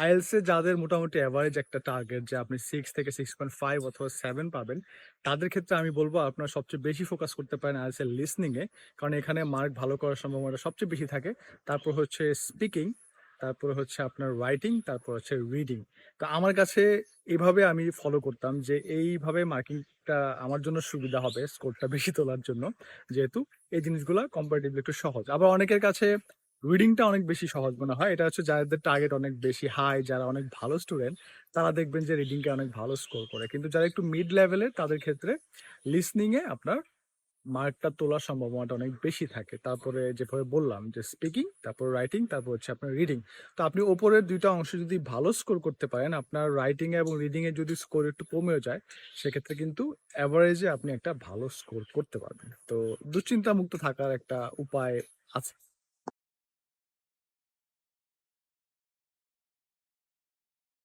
IELTS যাদের মোটামুটি average একটা টার্গেট যে আপনি সিক্স থেকে 6.5 অথবা সেভেন পাবেন, তাদের ক্ষেত্রে আমি বলব আপনারা সবচেয়ে বেশি ফোকাস করতে পারেন আইএলস এর লিসনিং কারণ এখানে মার্ক ভালো করার সম্ভাবনা সবচেয়ে বেশি থাকে। তারপর হচ্ছে স্পিকিং, তারপরে হচ্ছে আপনার রাইটিং, তারপর হচ্ছে রিডিং। তো আমার কাছে এভাবে আমি ফলো করতাম যে এইভাবে মার্কিংটা আমার জন্য সুবিধা হবে স্কোরটা বেশি তোলার জন্য। যেহেতু এই জিনিসগুলো কম্পারেটিভলি একটু সহজ। আবার অনেকের কাছে রিডিংটা অনেক বেশি সহজ মনে হয়। এটা হচ্ছে যাদের টার্গেট অনেক বেশি হাই, যারা অনেক ভালো স্টুডেন্ট, তারা দেখবেন যে রিডিংকে অনেক ভালো স্কোর করে। কিন্তু যারা একটু মিড লেভেলের তাদের ক্ষেত্রে লিসনিংয়ে আপনার মার্কটা তোলার সম্ভাবনাটা অনেক বেশি থাকে। তারপরে যেভাবে বললাম যে স্পিকিং, তারপর রাইটিং, তারপর হচ্ছে আপনার রিডিং। তো আপনি ওপরের দুইটা অংশ যদি ভালো স্কোর করতে পারেন, আপনার রাইটিং এ এবং রিডিংয়ে যদি স্কোর একটু কমেও যায়, সেক্ষেত্রে কিন্তু অ্যাভারেজে আপনি একটা ভালো স্কোর করতে পারবেন। তো দুশ্চিন্তামুক্ত থাকার একটা উপায় আছে।